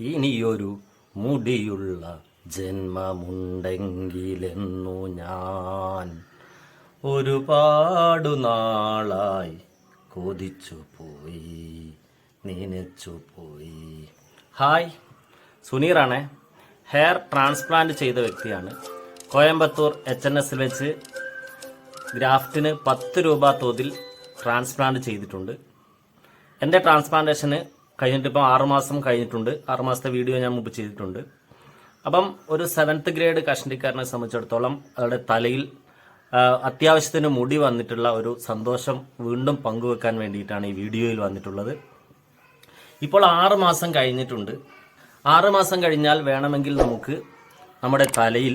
ഇനിയൊരു മുടിയുള്ള ജന്മമുണ്ടെങ്കിലെന്നു ഞാൻ ഒരുപാടു നാളായി കൊതിച്ചു പോയി നനച്ചു പോയി. ഹായ് സുനീറാണേ. ഹെയർ ട്രാൻസ്പ്ലാന്റ് ചെയ്ത വ്യക്തിയാണ്. കോയമ്പത്തൂർ എച്ച് എൻ എസിൽ വെച്ച് ഗ്രാഫ്റ്റിന് പത്ത് രൂപ തോതിൽ ട്രാൻസ്പ്ലാന്റ് ചെയ്തിട്ടുണ്ട്. എന്റെ ട്രാൻസ്പ്ലാന്റേഷന് കഴിഞ്ഞിട്ട് ഇപ്പം ആറുമാസം കഴിഞ്ഞിട്ടുണ്ട്. ആറുമാസത്തെ വീഡിയോ ഞാൻ മുമ്പ് ചെയ്തിട്ടുണ്ട്. അപ്പം ഒരു സെവൻത്ത് ഗ്രേഡ് കഷണ്ടിക്കാരനെ സംബന്ധിച്ചിടത്തോളം അവരുടെ തലയിൽ അത്യാവശ്യത്തിന് മുടി വന്നിട്ടുള്ള ഒരു സന്തോഷം വീണ്ടും പങ്കുവെക്കാൻ വേണ്ടിയിട്ടാണ് ഈ വീഡിയോയിൽ വന്നിട്ടുള്ളത്. ഇപ്പോൾ ആറ് മാസം കഴിഞ്ഞിട്ടുണ്ട്. ആറ് മാസം കഴിഞ്ഞാൽ വേണമെങ്കിൽ നമുക്ക് നമ്മുടെ തലയിൽ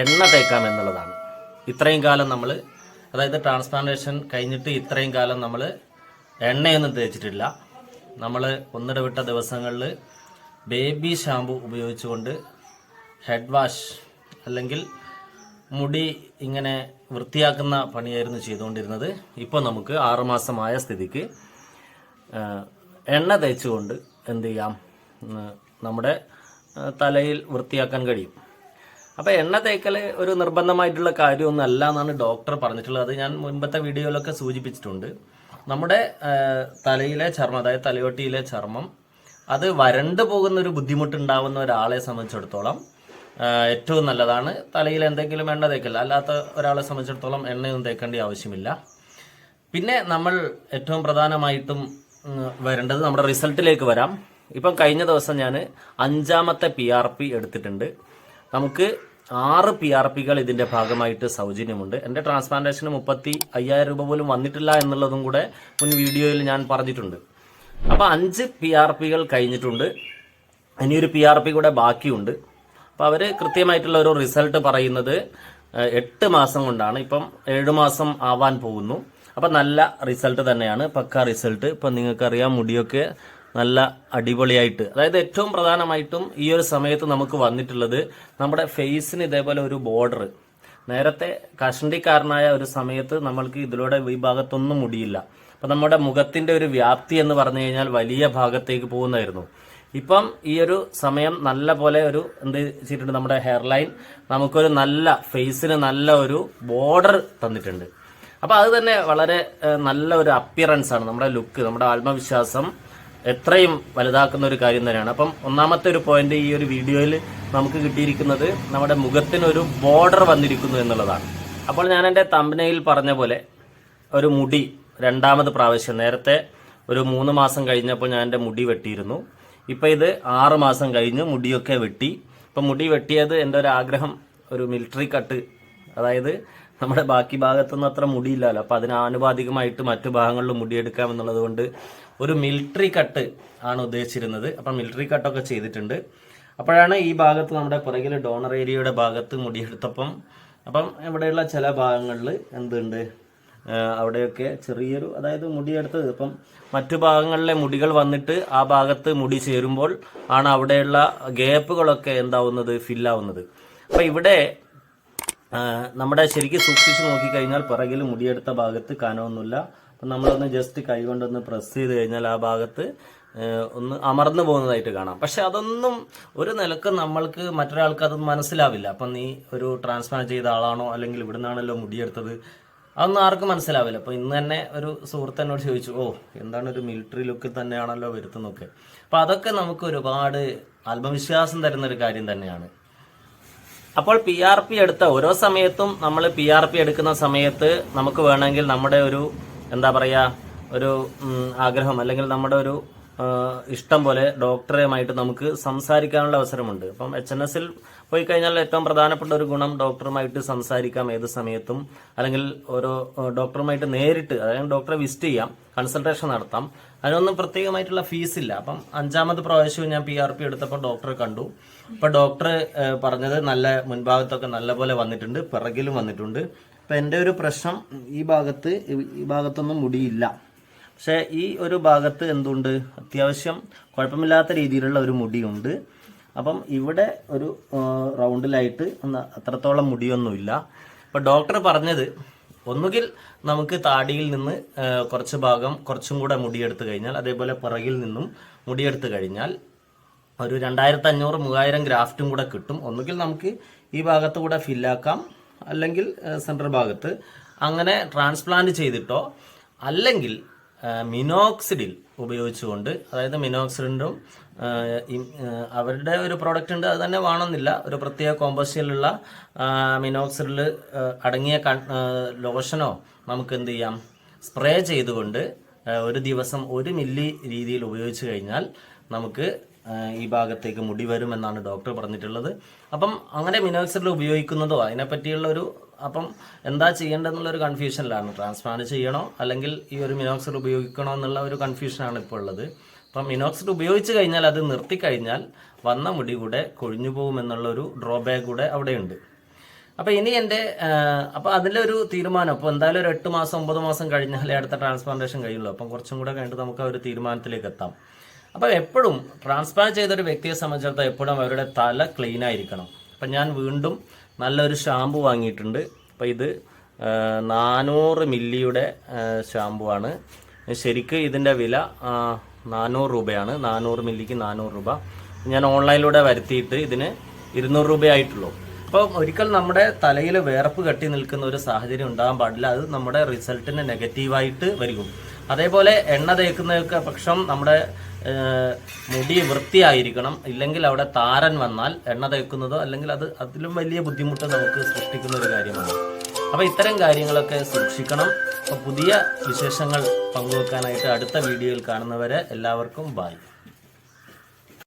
എണ്ണ തേക്കാം എന്നുള്ളതാണ്. ഇത്രയും കാലം നമ്മൾ അതായത് ട്രാൻസ്പ്ലാന്റേഷൻ കഴിഞ്ഞിട്ട് ഇത്രയും കാലം നമ്മൾ എണ്ണയൊന്നും തേച്ചിട്ടില്ല. നമ്മൾ ഒന്നിടവിട്ട ദിവസങ്ങളിൽ ബേബി ഷാമ്പു ഉപയോഗിച്ചുകൊണ്ട് ഹെഡ് വാഷ് അല്ലെങ്കിൽ മുടി ഇങ്ങനെ വൃത്തിയാക്കുന്ന പണിയായിരുന്നു ചെയ്തുകൊണ്ടിരുന്നത്. ഇപ്പോൾ നമുക്ക് ആറുമാസമായ സ്ഥിതിക്ക് എണ്ണ തേച്ചുകൊണ്ട് എന്ത് ചെയ്യാം? നമ്മുടെ തലയിൽ വൃത്തിയാക്കാൻ കഴിയും. അപ്പോൾ എണ്ണ തേക്കൽ ഒരു നിർബന്ധമായിട്ടുള്ള കാര്യമൊന്നും അല്ല എന്നാണ് ഡോക്ടർ പറഞ്ഞിട്ടുള്ളത്. അത് ഞാൻ മുൻപത്തെ വീഡിയോയിലൊക്കെ സൂചിപ്പിച്ചിട്ടുണ്ട്. നമ്മുടെ തലയിലെ ചർമ്മം അതായത് തലയോട്ടിയിലെ ചർമ്മം അത് വരണ്ടു പോകുന്ന ഒരു ബുദ്ധിമുട്ടുണ്ടാവുന്ന ഒരാളെ സംബന്ധിച്ചിടത്തോളം ഏറ്റവും നല്ലതാണ്. തലയിൽ എന്തെങ്കിലും എണ്ണ തേക്കില്ല അല്ലാത്ത ഒരാളെ സംബന്ധിച്ചിടത്തോളം എണ്ണയൊന്നും തേക്കേണ്ട ആവശ്യമില്ല. പിന്നെ നമ്മൾ ഏറ്റവും പ്രധാനമായിട്ടും വരേണ്ടത് നമ്മുടെ റിസൾട്ടിലേക്ക് വരാം. ഇപ്പം കഴിഞ്ഞ ദിവസം ഞാൻ അഞ്ചാമത്തെ പി ആർ പി എടുത്തിട്ടുണ്ട്. നമുക്ക് ആറ് പി ആർ പികൾ ഇതിന്റെ ഭാഗമായിട്ട് സൗജന്യമുണ്ട്. എന്റെ ട്രാൻസ്പ്ലാന്റേഷന് മുപ്പത്തി അയ്യായിരം രൂപ പോലും വന്നിട്ടില്ല എന്നുള്ളതും കൂടെ മുൻ വീഡിയോയിൽ ഞാൻ പറഞ്ഞിട്ടുണ്ട്. അപ്പോൾ അഞ്ച് പി ആർ പികൾ കഴിഞ്ഞിട്ടുണ്ട്. ഇനിയൊരു പി ആർ പി കൂടെ ബാക്കിയുണ്ട്. അപ്പോൾ അവർ കൃത്യമായിട്ടുള്ള ഒരു റിസൾട്ട് പറയുന്നത് എട്ട് മാസം കൊണ്ടാണ്. ഇപ്പം ഏഴ് മാസം ആവാൻ പോകുന്നു. അപ്പം നല്ല റിസൾട്ട് തന്നെയാണ്. പക്ക റിസൾട്ട്. ഇപ്പം നിങ്ങൾക്കറിയാം മുടിയൊക്കെ നല്ല അടിപൊളിയായിട്ട്. അതായത് ഏറ്റവും പ്രധാനമായിട്ടും ഈ ഒരു സമയത്ത് നമുക്ക് വന്നിട്ടുള്ളത് നമ്മുടെ ഫേസിന് ഇതേപോലെ ഒരു ബോർഡർ നേരത്തെ കഷണ്ടിക്കാരനായ ഒരു സമയത്ത് നമ്മൾക്ക് ഇതിലൂടെ ഈ ഭാഗത്തൊന്നും മുടിയില്ല. അപ്പൊ നമ്മുടെ മുഖത്തിന്റെ ഒരു വ്യാപ്തി എന്ന് പറഞ്ഞു കഴിഞ്ഞാൽ വലിയ ഭാഗത്തേക്ക് പോകുന്നായിരുന്നു ഇപ്പം ഈ ഒരു സമയം നല്ല പോലെ ഒരു എന്ത് ചെയ്തിട്ടുണ്ട് നമ്മുടെ ഹെയർ ലൈൻ നമുക്കൊരു നല്ല ഫേസിന് നല്ല ഒരു ബോർഡർ തന്നിട്ടുണ്ട്. അപ്പൊ അത് തന്നെ വളരെ നല്ല ഒരു അപ്പിയറൻസ് ആണ് നമ്മുടെ ലുക്ക് നമ്മുടെ ആത്മവിശ്വാസം. എത്രയും വലുതാക്കുന്ന ഒരു കാര്യം തന്നെയാണ്. അപ്പം ഒന്നാമത്തെ ഒരു പോയിന്റ് ഈ ഒരു വീഡിയോയിൽ നമുക്ക് കിട്ടിയിരിക്കുന്നത് നമ്മുടെ മുഖത്തിനൊരു ബോർഡർ വന്നിരിക്കുന്നു എന്നുള്ളതാണ്. അപ്പോൾ ഞാൻ എന്റെ തമ്പനയിൽ പറഞ്ഞ പോലെ ഒരു മുടി രണ്ടാമത് പ്രാവശ്യം നേരത്തെ ഒരു മൂന്ന് മാസം കഴിഞ്ഞപ്പോൾ ഞാൻ എന്റെ മുടി വെട്ടിയിരുന്നു. ഇപ്പം ഇത് ആറ് മാസം കഴിഞ്ഞ് മുടിയൊക്കെ വെട്ടി. ഇപ്പം മുടി വെട്ടിയത് എന്റെ ഒരു ആഗ്രഹം ഒരു മിലിറ്ററി കട്ട് അതായത് നമ്മുടെ ബാക്കി ഭാഗത്തൊന്നും അത്ര മുടിയില്ലല്ലോ അപ്പൊ അതിന് ആനുപാതികമായിട്ട് മറ്റു ഭാഗങ്ങളിലും മുടിയെടുക്കാം എന്നുള്ളത് കൊണ്ട് ഒരു മിലിറ്ററി കട്ട് ആണ് ഉദ്ദേശിച്ചിരുന്നത്. അപ്പം മിലിറ്ററി കട്ടൊക്കെ ചെയ്തിട്ടുണ്ട്. അപ്പോഴാണ് ഈ ഭാഗത്ത് നമ്മുടെ പുറകിൽ ഡോണർ ഏരിയയുടെ ഭാഗത്ത് മുടിയെടുത്തപ്പം അപ്പം ഇവിടെയുള്ള ചില ഭാഗങ്ങളിൽ എന്തുണ്ട്? അവിടെയൊക്കെ ചെറിയൊരു അതായത് മുടിയെടുത്തത്. ഇപ്പം മറ്റു ഭാഗങ്ങളിലെ മുടികൾ വന്നിട്ട് ആ ഭാഗത്ത് മുടി ചേരുമ്പോൾ ആണ് അവിടെയുള്ള ഗ്യാപ്പുകളൊക്കെ എന്താവുന്നത്? ഫില്ലാവുന്നത് അപ്പം ഇവിടെ നമ്മുടെ ശരിക്കും സൂക്ഷിച്ച് നോക്കിക്കഴിഞ്ഞാൽ പിറകിൽ മുടിയെടുത്ത ഭാഗത്ത് കനമൊന്നുമില്ല അപ്പം നമ്മളൊന്ന് ജസ്റ്റ് കൈകൊണ്ടൊന്ന് പ്രസ് ചെയ്ത് കഴിഞ്ഞാൽ ആ ഭാഗത്ത് ഒന്ന് അമർന്നു പോകുന്നതായിട്ട് കാണാം. പക്ഷെ അതൊന്നും ഒരു നിലയ്ക്ക് നമ്മൾക്ക് മറ്റൊരാൾക്ക് അതൊന്നും മനസ്സിലാവില്ല. അപ്പം നീ ഒരു ട്രാൻസ്പ്ലാന്റ് ചെയ്ത ആളാണോ അല്ലെങ്കിൽ ഇവിടുന്നാണല്ലോ മുടിയെടുത്തത്? അതൊന്നും ആർക്കും മനസ്സിലാവില്ല. അപ്പോൾ ഇന്ന് തന്നെ ഒരു സുഹൃത്ത് എന്നോട് ചോദിച്ചു ഓ എന്താണ് ഒരു മിലിറ്ററി ലുക്കിൽ തന്നെയാണല്ലോ വരുത്തുന്നൊക്കെ അപ്പോൾ അതൊക്കെ നമുക്ക് ഒരുപാട് ആത്മവിശ്വാസം തരുന്ന ഒരു കാര്യം തന്നെയാണ്. അപ്പോൾ പി ആർ പി എടുത്ത ഓരോ സമയത്തും നമ്മൾ പി ആർ പി എടുക്കുന്ന സമയത്ത് നമുക്ക് വേണമെങ്കിൽ നമ്മുടെ ഒരു എന്താ പറയുക ഒരു ആഗ്രഹം അല്ലെങ്കിൽ നമ്മുടെ ഒരു ഇഷ്ടം പോലെ ഡോക്ടറുമായിട്ട് നമുക്ക് സംസാരിക്കാനുള്ള അവസരമുണ്ട്. അപ്പം എച്ച് എൻ എസിൽ പോയി കഴിഞ്ഞാൽ ഏറ്റവും പ്രധാനപ്പെട്ട ഒരു ഗുണം ഡോക്ടറുമായിട്ട് സംസാരിക്കാം ഏത് സമയത്തും. അല്ലെങ്കിൽ ഓരോ ഡോക്ടറുമായിട്ട് നേരിട്ട് അതായത് ഡോക്ടറെ വിസിറ്റ് ചെയ്യാം കൺസൾട്ടേഷൻ നടത്താം. അതിനൊന്നും പ്രത്യേകമായിട്ടുള്ള ഫീസ് ഇല്ല. അപ്പം അഞ്ചാമത് പ്രാവശ്യവും ഞാൻ പി ആർ പി എടുത്തപ്പോൾ ഡോക്ടറെ കണ്ടു. അപ്പം ഡോക്ടർ പറഞ്ഞത് നല്ല മുൻഭാഗത്തൊക്കെ നല്ല പോലെ വന്നിട്ടുണ്ട് പിറകിലും വന്നിട്ടുണ്ട്. അപ്പൊ എന്റെ ഒരു പ്രശ്നം ഈ ഭാഗത്ത് ഈ ഭാഗത്തൊന്നും മുടിയില്ല. പക്ഷെ ഈ ഒരു ഭാഗത്ത് എന്തുണ്ട്? അത്യാവശ്യം കുഴപ്പമില്ലാത്ത രീതിയിലുള്ള ഒരു മുടിയുണ്ട്. അപ്പം ഇവിടെ ഒരു റൗണ്ടിലായിട്ട് അത്രത്തോളം മുടിയൊന്നുമില്ല. അപ്പൊ ഡോക്ടർ പറഞ്ഞത് ഒന്നുകിൽ നമുക്ക് താടിയിൽ നിന്ന് കുറച്ച് ഭാഗം കുറച്ചും കൂടെ മുടിയെടുത്ത് കഴിഞ്ഞാൽ അതേപോലെ പുറകിൽ നിന്നും മുടിയെടുത്ത് കഴിഞ്ഞാൽ ഒരു രണ്ടായിരത്തി അഞ്ഞൂറ് മൂവായിരം ഗ്രാഫ്റ്റും കൂടെ കിട്ടും. ഒന്നുകിൽ നമുക്ക് ഈ ഭാഗത്ത് കൂടെ ഫില്ലാക്കാം. അല്ലെങ്കിൽ സെൻട്രൽ ഭാഗത്ത് അങ്ങനെ ട്രാൻസ്പ്ലാന്റ് ചെയ്തിട്ടോ അല്ലെങ്കിൽ മിനോക്സിഡിൽ ഉപയോഗിച്ചുകൊണ്ട് അതായത് മിനോക്സിഡിനും അവരുടെ ഒരു പ്രോഡക്റ്റ് ഉണ്ട് അത് തന്നെ വേണമെന്നില്ല. ഒരു പ്രത്യേക കോമ്പസ്റ്റിലുള്ള മിനോക്സിഡിൽ അടങ്ങിയ ലോഷനോ നമുക്ക് എന്ത് ചെയ്യാം? സ്പ്രേ ചെയ്തുകൊണ്ട് ഒരു ദിവസം ഒരു മില്ലി രീതിയിൽ ഉപയോഗിച്ച് കഴിഞ്ഞാൽ നമുക്ക് ഈ ഭാഗത്തേക്ക് മുടി വരുമെന്നാണ് ഡോക്ടർ പറഞ്ഞിട്ടുള്ളത്. അപ്പം അങ്ങനെ മിനോക്സിഡിൽ ഉപയോഗിക്കുന്നതോ അതിനെപ്പറ്റിയുള്ള ഒരു അപ്പം എന്താ ചെയ്യേണ്ടതെന്നുള്ള ഒരു കൺഫ്യൂഷനിലാണ് ട്രാൻസ്പ്ലാന്റ് ചെയ്യണോ? അല്ലെങ്കിൽ ഈ ഒരു മിനോക്സിഡ് ഉപയോഗിക്കണോ എന്നുള്ള ഒരു കൺഫ്യൂഷനാണ് ഇപ്പോൾ ഉള്ളത്. അപ്പം മിനോക്സിഡ് ഉപയോഗിച്ച് കഴിഞ്ഞാൽ അത് നിർത്തി കഴിഞ്ഞാൽ വന്ന മുടി കൂടെ കൊഴിഞ്ഞു പോകുമെന്നുള്ള ഒരു ഡ്രോബാക്ക് കൂടെ അവിടെയുണ്ട്. അപ്പോൾ ഇനി എന്റെ അപ്പോൾ അതിന്റെ ഒരു തീരുമാനം. അപ്പോൾ എന്തായാലും ഒരു എട്ട് മാസം ഒമ്പത് മാസം കഴിഞ്ഞാലേ അടുത്ത ട്രാൻസ്പ്ലാന്റേഷൻ കഴിയുള്ളൂ. അപ്പം കുറച്ചും കൂടെ കഴിഞ്ഞിട്ട് നമുക്ക് ആ ഒരു തീരുമാനത്തിലേക്ക് എത്താം. അപ്പോൾ എപ്പോഴും ട്രാൻസ്പ്ലാന്റ് ചെയ്തൊരു വ്യക്തിയെ സംബന്ധിച്ചിടത്തോളം എപ്പോഴും അവരുടെ തല ക്ലീൻ ആയിരിക്കണം. അപ്പം ഞാൻ വീണ്ടും നല്ലൊരു ഷാമ്പു വാങ്ങിയിട്ടുണ്ട്. അപ്പം ഇത് നാനൂറ് മില്ലിയുടെ ഷാമ്പു ആണ്. ശരിക്ക് ഇതിന്റെ വില നാനൂറ് രൂപയാണ്. നാനൂറ് മില്ലിക്ക് നാനൂറ് രൂപ. ഞാൻ ഓൺലൈനിലൂടെ വരുത്തിയിട്ട് ഇതിന് ഇരുന്നൂറ് രൂപയായിട്ടുള്ളൂ. അപ്പോൾ ഒരിക്കൽ നമ്മുടെ തലയിൽ വേർപ്പ് കെട്ടി നിൽക്കുന്ന ഒരു സാഹചര്യം ഉണ്ടാകാൻ പാടില്ല. അത് നമ്മുടെ റിസൾട്ടിന് നെഗറ്റീവായിട്ട് വരും അതേപോലെ എണ്ണ തേക്കുന്നതൊക്കെ പക്ഷം നമ്മുടെ മുടി വൃത്തിയായിരിക്കണം. ഇല്ലെങ്കിൽ അവിടെ താരൻ വന്നാൽ എണ്ണ തേക്കുന്നതോ അല്ലെങ്കിൽ അത് അതിലും വലിയ ബുദ്ധിമുട്ട് നമുക്ക് സൃഷ്ടിക്കുന്ന ഒരു കാര്യമാണ്. അപ്പോൾ ഇത്തരം കാര്യങ്ങളൊക്കെ സൂക്ഷിക്കണം. അപ്പോൾ പുതിയ വിശേഷങ്ങൾ പങ്കുവെക്കാനായിട്ട് അടുത്ത വീഡിയോയിൽ കാണുന്നവരെ എല്ലാവർക്കും ബായ്